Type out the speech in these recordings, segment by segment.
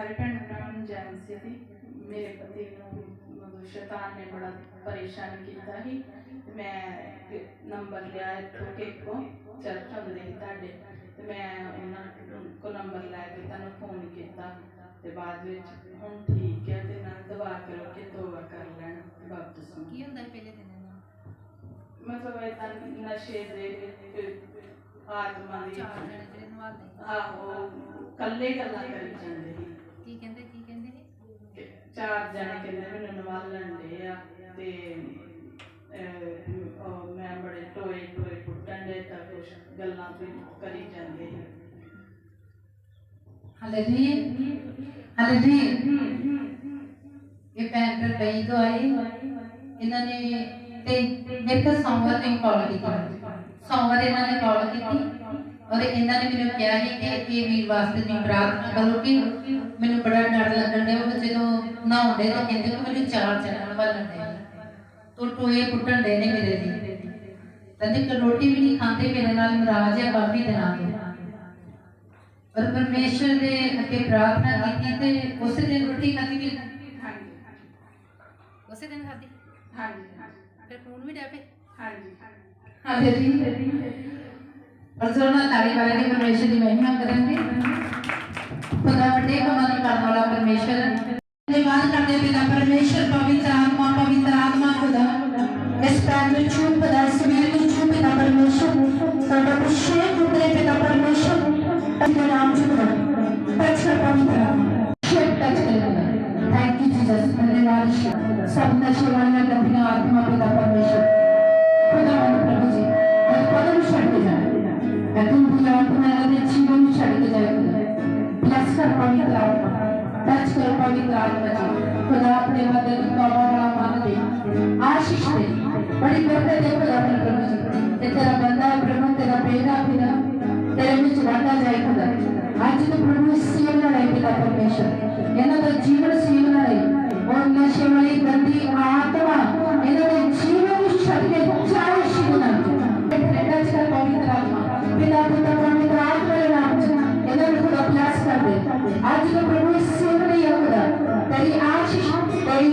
ਸਾਰੇ ਭੈਣ ਭਰਾਵਾਂ ਨੂੰ ਜੈ ਮਸੀਹ ਦੀ ਮੇਰੇ ਪਤੀ ਨੂੰ ਮਤਲਬ ਸ਼ੈਤਾਨ ਨੇ ਬੜਾ ਪਰੇਸ਼ਾਨ ਕੀਤਾ ਸੀ। ਤੇ ਮੈਂ ਨੰਬਰ ਲਿਆ ਇੱਥੋਂ ਕਿ ਕੋ ਚਰਚ ਹੁੰਦੇ ਸੀ ਤੁਹਾਡੇ। ਤੇ ਮੈਂ ਉਹਨਾਂ ਕੋ ਨੰਬਰ ਲੈ ਕੇ ਤੁਹਾਨੂੰ ਫੋਨ ਕੀਤਾ। ਤੇ ਬਾਅਦ ਵਿੱਚ ਹੁਣ ਠੀਕ ਹੈ ਤੇ ਨਾਲ ਦੁਆ ਕਰੋ ਕਿ ਤੋਬਾ ਕਰ ਲੈਣ ਬਪਤਿਸਮਾ ਕੀ ਹੁੰਦਾ ਪਹਿਲੇ ਦਿਨਾਂ ਮਤਲਬ ਇਦਾਂ ਨਸ਼ੇ ਦੇ ਆਤਮਾ ਦੀ ਆਹੋ ਕੱਲੇ ਗੱਲਾਂ ਕਰੀ ਜਾਂਦੇ ਸੀ। ਚਾਰ ਜਣੇ ਕਹਿੰਦੇ ਮੈਨੂੰ ਨਵਾਲਣ ਦੇ ਆ ਤੇ ਅਹ, ਉਹ ਮੈਂ ਬੜੇ ਟੋਏ ਟੋਏ ਪੁੱਟਣ ਦੇ ਤਾਂ ਕੁਛ ਗੱਲਾਂ ਵੀ ਕਰੀ ਜਾਂਦੇ ਸੀ ਹਾਲੇਲੂਇਆ ਹਾਲੇਲੂਇਆ ਇਹ ਭੈਣ ਭਰਾ ਬਈ ਤੋਂ ਆਏ ਇਹਨਾਂ ਨੇ ਤੇ ਮੇਰੇ ਕੋਲ ਸੋਮਵਾਰ ਨੂੰ ਕਾਲ ਕੀਤੀ। ਸੋਮਵਾਰ ਇਹਨਾਂ ਨੇ ਔਰ ਇਹਨਾਂ ਨੇ ਮੈਨੂੰ ਕਿਹਾ ਸੀ ਕਿ ਇਹ ਵੀਰ ਵਾਸਤੇ ਤੁਸੀਂ ਪ੍ਰਾਰਥਨਾ ਕਰੋ ਕਿ ਮੈਨੂੰ ਬੜਾ ਡਰ ਲੱਗਣ ਡਿਆ ਉਹ ਜਦੋਂ ਨਹਾਉਂਦੇ ਤਾਂ ਕਹਿੰਦੇ ਕਿ ਮੈਨੂੰ ਚਾਰ ਚਰਨ ਵੱਲਣ ਦੇ ਤੋ ਟੋਏ ਪੁੱਟਣ ਦੇ ਨੇ ਮੇਰੇ ਦੀ ਕਹਿੰਦੇ ਕਿ ਰੋਟੀ ਵੀ ਨਹੀਂ ਖਾਂਦੇ ਮੇਰੇ ਨਾਲ ਨਾਰਾਜ਼ ਹੈ ਕਾਫੀ ਦਿਨਾਂ ਤੋਂ। ਪਰ ਪਰਮੇਸ਼ਰ ਦੇ ਅੱਗੇ ਪ੍ਰਾਰਥਨਾ ਕੀਤੀ ਤੇ ਉਸੇ ਦਿਨ ਰੋਟੀ ਖਾਧੀ ਵੀ ਹਾਂਜੀ। ਉਸੇ ਦਿਨ ਖਾਦੀ ਹਾਂਜੀ। ਫਿਰ ਫੋਨ ਵੀ ਡੈਪੇ ਹਾਂਜੀ। ਹਾਲੇਲੂਇਆ ਔਰ ਜੋਨਾ ਤਾਲੀ ਵਾਲੇ ਦੀ ਪਰਮੇਸ਼ਰ ਦੀ ਮਹਿਮਾ ਕਰਾਂਗੇ ਖੁਦਾ ਵੱਡੇ ਕੰਮਾਂ ਨੂੰ ਕਰਨ ਵਾਲਾ ਪਰਮੇਸ਼ਰ ਧੰਨਵਾਦ ਕਰਦੇ ਪਿਤਾ ਪਰਮੇਸ਼ਰ ਪਵਿੱਤਰ ਆਤਮਾ ਪਵਿੱਤਰ ਆਤਮਾ ਖੁਦਾ ਇਸ ਪੈਰ ਨੂੰ ਚੁੱਪ ਦਾ ਸਰੀਰ ਨੂੰ ਚੁੱਪ ਪਿਤਾ ਪਰਮੇਸ਼ਰ ਸਾਡਾ ਅਭਿਸ਼ੇਕ ਉਤਰੇ ਪਿਤਾ ਪਰਮੇਸ਼ਰ ਤੇ ਨਾਮ ਚੁੱਪ ਟੱਚ ਕਰ ਪਵਿੱਤਰ ਆਤਮਾ ਸ਼ੇਕ ਟੱਚ ਕਰ ਥੈਂਕ ਯੂ ਜੀਸਸ ਧੰਨਵਾਦ ਸਭ ਨਸ਼ੇ ਵਾਲੀਆਂ ਗੰਦੀਆਂ ਆਤਮਾ ਪਿਤਾ ਪਰਮੇਸ਼ਰ ਟੱਚ ਕਰ ਪਵਿੱਤਰ ਆਤਮਾ ਜੀ ਖੁਦਾ ਆਪਣੇ ਵਾਦੇ ਨੂੰ ਤੌਬਾ ਵਾਲਾ ਮਨ ਦੇ। ਆਸ਼ੀਸ਼ ਦੇ। ਬੜੀ ਬਰਕਤ ਦੇ ਖੁਦਾ ਆਪਣੇ ਪ੍ਰਭੂ ਜੀ ਤੇ ਤੇਰਾ ਬੰਦਾ ਹੈ ਪ੍ਰਭੂ, ਤੇਰਾ ਬੇੜਾ ਫਿਰਾ ਤੇਰੇ ਵਿੱਚ ਵਾਧਾ ਜਾਏ ਖੁਦਾ। ਅੱਜ ਤੋਂ ਪ੍ਰਭੂ ਸੀਵਨ ਲੜਾਈ ਪਿਤਾ ਪਰਮੇਸ਼ਰ। ਇਹਨਾਂ ਦਾ ਜੀਵਨ ਸੀਵਨ ਲੜਾਈ ਔਰ ਨਸ਼ੇ ਵਾਲੀ ਗੰਦੀ ਆਤਮਾ, ਇਹਨਾਂ ਦੇ ਜੀਵਨ ਨੂੰ ਛੱਡ ਕੇ ਚਾਹੇ ਸ਼ਿਵਨਾ ਕੈਨੇਡਾ ਚ ਕਰ ਪਵਿੱਤਰ ਆਤਮਾ। ਪਿਤਾ ਪੁੱਤਰ ਪਵਿੱਤਰ ਆਤਮਾ ਦੇ ਨਾਮ ਚ ਇਹਨਾਂ ਨੂੰ ਖੁਦਾ ਬਲੈਸ ਕਰ ਦੇ ਅੱਜ ਤੋਂ ਪ੍ਰਭੂ ਸੇਵ ਨਹੀਂ ਖੁਦਾ ਤੇਰੀ ਆਸ਼ੀਸ਼ ਤੇਰੀ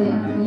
ਬਰਕਤ